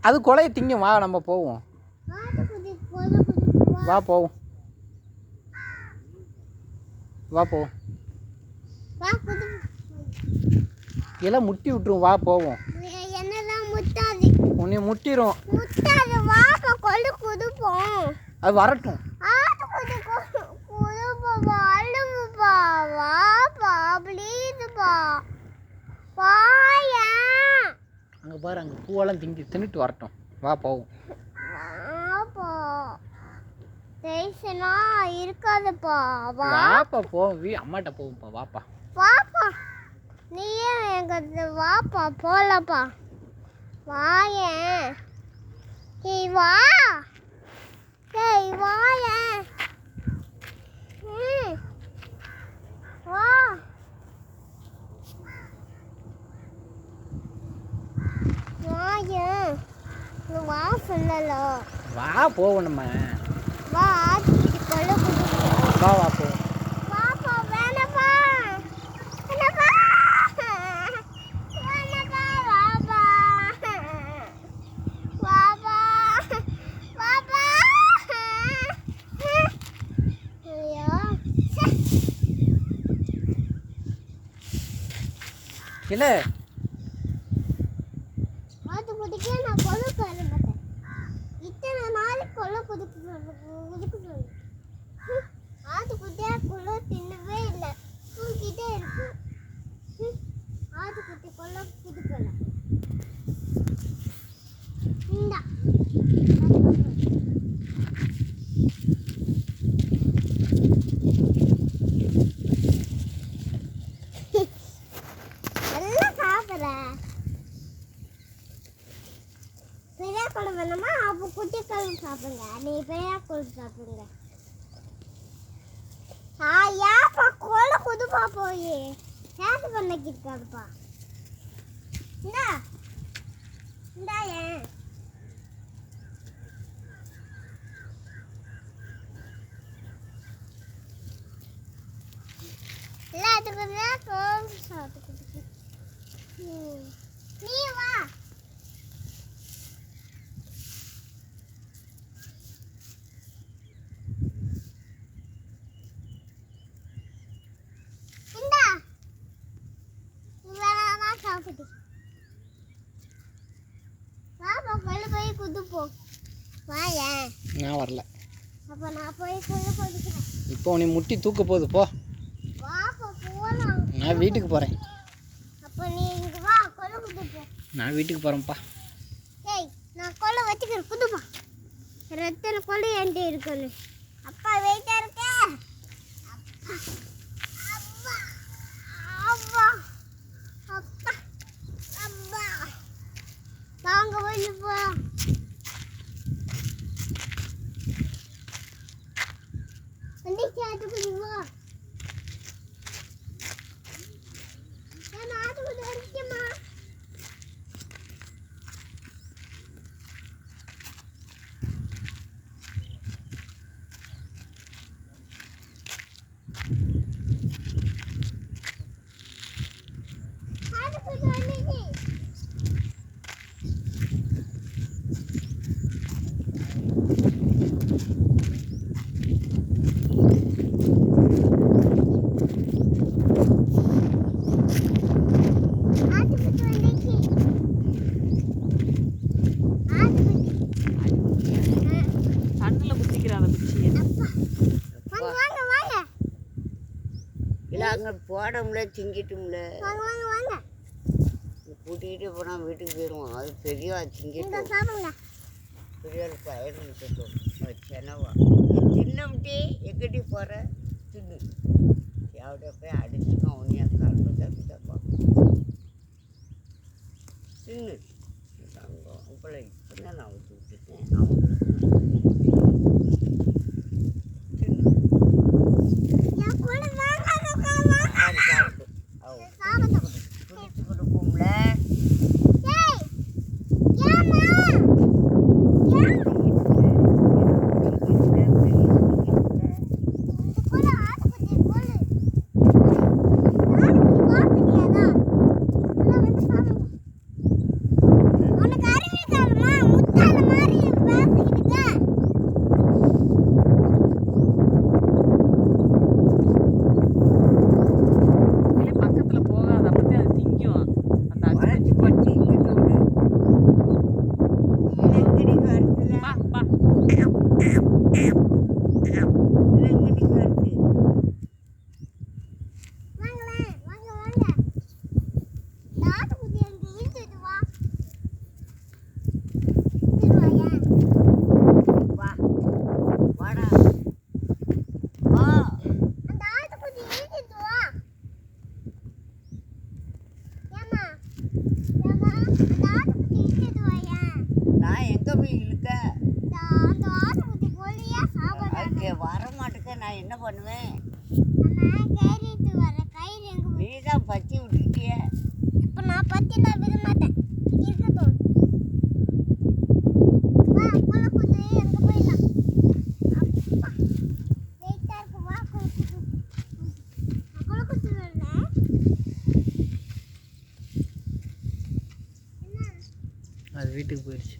அது கொலையை திங்கும். வா நம்ம போவோம். வா. போவோம். வா போவோம். எல்லாம் முட்டி விட்டுரும். வா போவோம். உன்னை முட்டிரும். அது வரட்டும். ஆட்டுக்குட்டி குதிப்பா அழுவுப்பா வாப்பா ப்ளீஸுப்பா வாயா அங்கே பாரு அங்கே பூவெல்லாம் திங்கி தின்னுட்டு வரட்டும். வா போவோம். இருக்காதுப்பா. வா. வாப்பா போவோம். வீ அம்மாட்ட போவோம்ப்பா. வாப்பா. வாப்பா. நீயே எங்க வாப்பா போலப்பா. வாயேன் ஏய் வா. ஏய் வாயேன் ம் வா வாயேன் நீ வா சொல்லல வா போவோம் நம்ம. வா ஆட்டிக்கிட்டு கொள்ள வா வா போவோம் வாப்பா வேணப்பா. வேணப்பா. வேணப்பா வாப்பா. வாப்பா. வாப்பா. ஐயோ. இல்லை. பெரிய வேணுமா? அப்போ குட்டி கழுவு சாப்பிடுங்க. நீ பெரிய கொடு சாப்பிடுங்க. ஆ ஏப்பா கோல குதுப்பா போய். சேட்டு பண்ணக்கு இருக்காதுப்பா இந்தா. இந்தா ஏன்? எல்லாத்துக்கும் தான் சாப்பிட்டு நீ வா இந்தா வாப்பா கொள்ளு போய் குதுப்போம் வாயேன் நான் வரல. அப்போ நான் போய் கொள்ளு இப்போ உன்னை முட்டி தூக்க போகுது போ. வாப்பா போகலாம் நான் வீட்டுக்கு போகிறேன் அப்போ நீ இங்கே வா கொள்ளு குதுப்போம் நான் வீட்டுக்கு போகிறேன்ப்பா ஏய் நான் கொள்ளை வச்சுக்கிறேன் குதுப்பா ரத்தன கொள்ளை என்கிட்ட இருக்குன்னு. அப்பா வெயிட்டா இருக்க. அப்பா Манго, கண்ணில் குத்திக்கிறான் அந்த பிச்சியை இல்லை அங்கே போடமுல திங்கிட்டும்ல கூட்டிகிட்டு போனால் வீட்டுக்கு போயிடுவோம். அது பெரிய இந்த திங்கிட்டும் சாப்பிடுங்க. பெரிய பயிர் செனவா. தின்னம்ட்டே எக்கடி போகிற தின்னு. எவ்வளோ போய் அடிச்சுக்கோ. உன்னையா கலந்து தப்பி தப்பா தின்னு. நான் என்ன பண்ணுவேன் நீ தான் பத்தி விட்டுருக்கிய இப்போ நான் பத்தி நான் விட மாட்டேன். இருக்கட்டும். அது வீட்டுக்கு போயிடுச்சு.